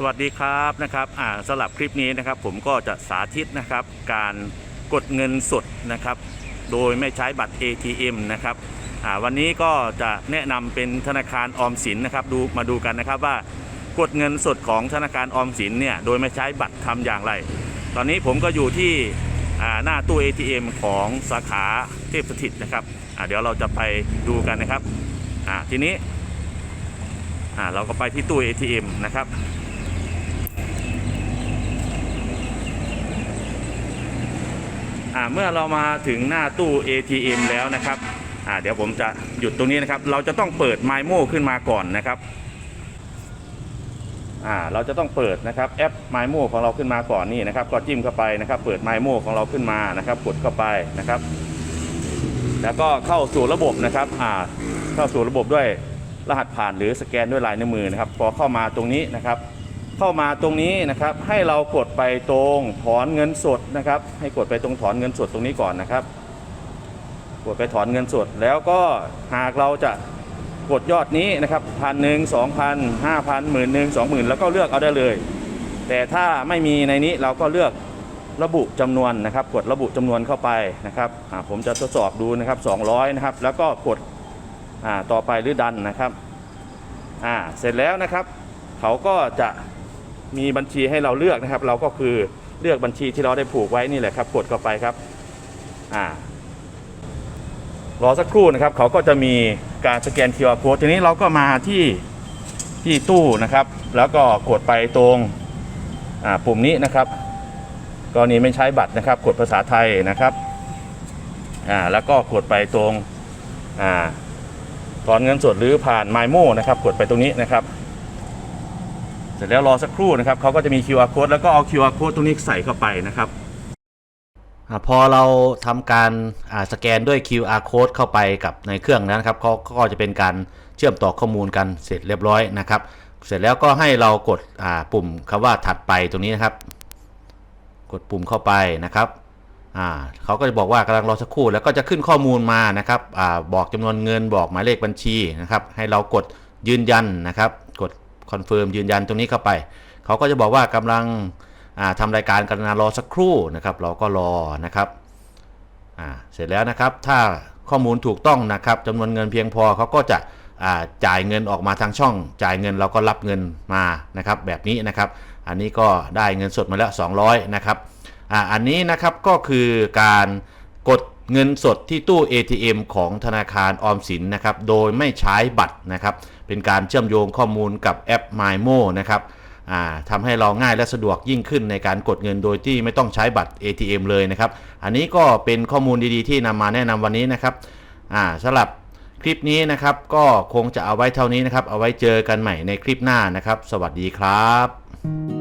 สวัสดีครับนะครับอ่าสำหรับคลิปนี้นะครับ ผมก็จะสาธิตนะครับ การกดเงินสดนะครับ โดยไม่ใช้บัตร ATM นะครับอ่าวันนี้ก็จะแนะนำเป็นธนาคารออมสินนะครับ ดูมาดูกันนะครับว่ากดเงินสดของธนาคารออมสินเนี่ยโดยไม่ใช้บัตรทำอย่างไร ตอนนี้ผมก็อยู่ที่อ่าหน้าตู้ ATM ของสาขาเทพสถิตนะครับอ่าเดี๋ยวเราจะไปดูกันนะครับอ่าทีนี้อ่าเราก็ไปที่ตู้ ATM นะครับ อ่า เมื่อเรามาถึงหน้าตู้ ATM แล้วนะครับอ่าเดี๋ยวผมจะหยุดตรงนี้นะครับ เราจะต้องเปิด m y m o ขึ้นมาก่อนนะครับอ่าเราจะต้องเปิดนะครับแอป m y m o ของเราขึ้นมาก่อนนี่นะครับ ก็จิ้มเข้าไปนะครับ เปิด m y m o ของเราขึ้นมานะครับ กดเข้าไปนะครับ แล้วก็เข้าสู่ระบบนะครับอ่าเข้าสู่ระบบด้วยรหัสผ่านหรือสแกนด้วยลายนิ้วมือนะครับ พอเข้ามาตรงนี้นะครับ เข้ามาตรงนี้นะครับ ให้เรากดไปตรงถอนเงินสดนะครับ ให้กดไปตรงถอนเงินสดตรงนี้ก่อนนะครับ กดไปถอนเงินสด แล้วก็หากเราจะกดยอดนี้นะครับพันหนึ่งสองพันห้าพันหมื่นหนึ่งสองหมื่นแล้วก็เลือกเอาได้เลย แต่ถ้าไม่มีในนี้เราก็เลือกระบุจำนวนนะครับ กดระบุจำนวนเข้าไปนะครับผมจะทดสอบดูนะครับ 200 นะครับ แล้วก็กดต่อไปหรือดันนะครับเสร็จแล้วนะครับ เขาก็จะ มีบัญชีให้เราเลือกนะครับ เราก็คือเลือกบัญชีที่เราได้ผูกไว้นี่แหละครับ กดเข้าไปครับอ่ารอสักครู่นะครับ เขาก็จะมีการสแกน QR code ทีนี้เราก็มาที่ที่ตู้นะครับ แล้วก็กดไปตรงอ่าปุ่มนี้นะครับกรณีไม่ใช้บัตรนะครับ กดภาษาไทยนะครับอ่าแล้วก็กดไปตรงอ่าถอนเงินสดหรือผ่าน m y m o นะครับ กดไปตรงนี้นะครับ เสร็จแล้วรอสักครู่นะครับเขาก็จะมี QR code แล้วก็เอา QR code ตรงนี้ใส่เข้าไปนะครับอพอเราทำการสแกนด้วย QR code เข้าไปกับในเครื่องนั้นครับเขาก็จะเป็นการเชื่อมต่อข้อมูลกันเสร็จเรียบร้อยนะครับ เสร็จแล้วก็ให้เรากดปุ่มคำว่าถัดไปตรงนี้นะครับ กดปุ่มเข้าไปนะครับเขาก็จะบอกว่ากำลังรอสักครู่แล้วก็จะขึ้นข้อมูลมานะครับอบอกจำนวนเงินบอกหมายเลขบัญชีนะครับ ให้เรากดยืนยันนะครับ คอนเฟิร์มยืนยันตรงนี้เข้าไป เขาก็จะบอกว่ากำลังอ่าทำรายการกรุณารอสักครู่นะครับ เราก็รอนะครับเสร็จแล้วนะครับ ถ้าข้อมูลถูกต้องนะครับจำนวนเงินเพียงพอเขาก็จะจ่ายเงินออกมาทางช่อง จ่ายเงินเราก็รับเงินมานะครับ แบบนี้นะครับ อันนี้ก็ได้เงินสดมาแล้ว 200 นะครับออันนี้นะครับก็คือการกดเงินสดที่ตู้ ATM ของธนาคารออมสินนะครับ โดยไม่ใช้บัตรนะครับ เป็นการเชื่อมโยงข้อมูลกับแอป MyMo นะครับอ่าทำให้เราง่ายและสะดวกยิ่งขึ้นในการกดเงินโดยที่ไม่ต้องใช้บัตร ATM เลยนะครับ อันนี้ก็เป็นข้อมูลดีๆ ที่นำมาแนะนำวันนี้นะครับสำหรับคลิปนี้นะครับ ก็คงจะเอาไว้เท่านี้นะครับ เอาไว้เจอกันใหม่ในคลิปหน้านะครับ สวัสดีครับ